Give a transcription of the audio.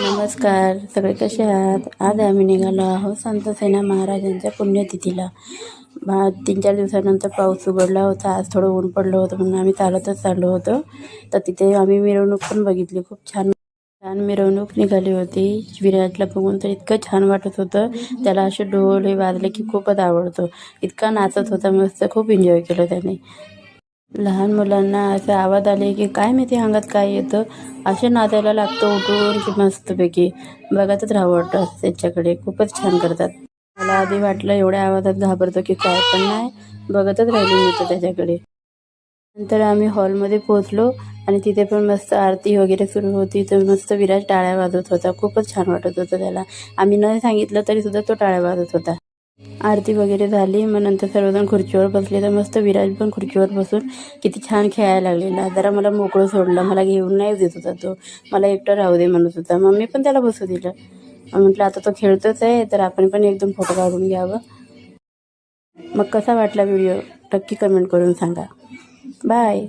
नमस्कार. सगळे कसे आहात? आज आम्ही निघालो आहोत संत सेना महाराजांच्या पुण्यतिथीला. बा तीन चार दिवसानंतर पाऊस उघडला होता. आज थोडं ऊन पडलं होतं म्हणून आम्ही चालतच चाललो होतो. तर तिथे आम्ही मिरवणूक पण बघितली. खूप छान छान मिरवणूक निघाली होती. विराजला बघून तर इतकं छान वाटत होतं. त्याला असे ढोल हे वाजले की खूपच आवडतो. इतका नाचत होता. मस्त खूप एन्जॉय केलं त्याने. लहान मुलांना असे आवाज आले की काय माहिती अंगात काय येतं? असे नाचायला लागतं उठून की मस्तपैकी. बघतच राहावं वाटतं त्याच्याकडे. खूपच छान करतात. मला आधी वाटलं एवढ्या आवाजात घाबरतो की काय पण नाही. बघतच राहिली मी तर त्याच्याकडे. नंतर आम्ही हॉलमध्ये पोहोचलो आणि तिथे पण मस्त आरती वगैरे सुरू होती. तर मस्त विराज टाळ्या वाजवत होता. खूपच छान वाटत होतं त्याला. आम्ही न सांगितलं तरी सुद्धा तो टाळ्या वाजवत होता. आरती वगैरे झाली मग नंतर सर्वजण खुर्चीवर बसले. तर मस्त विराज पण खुर्चीवर बसून किती छान खेळायला लागलेला जरा मला मोकळं सोडलं. मला घेऊन नाही देत होता तो. मला एकटं राहू दे म्हणत होता. मग मी पण त्याला बसू दिलं. मग म्हटलं आता तो खेळतोच आहे तर आपण पण एकदम फोटो काढून घ्यावं. मग कसा वाटला व्हिडिओ? नक्की कमेंट करून सांगा. बाय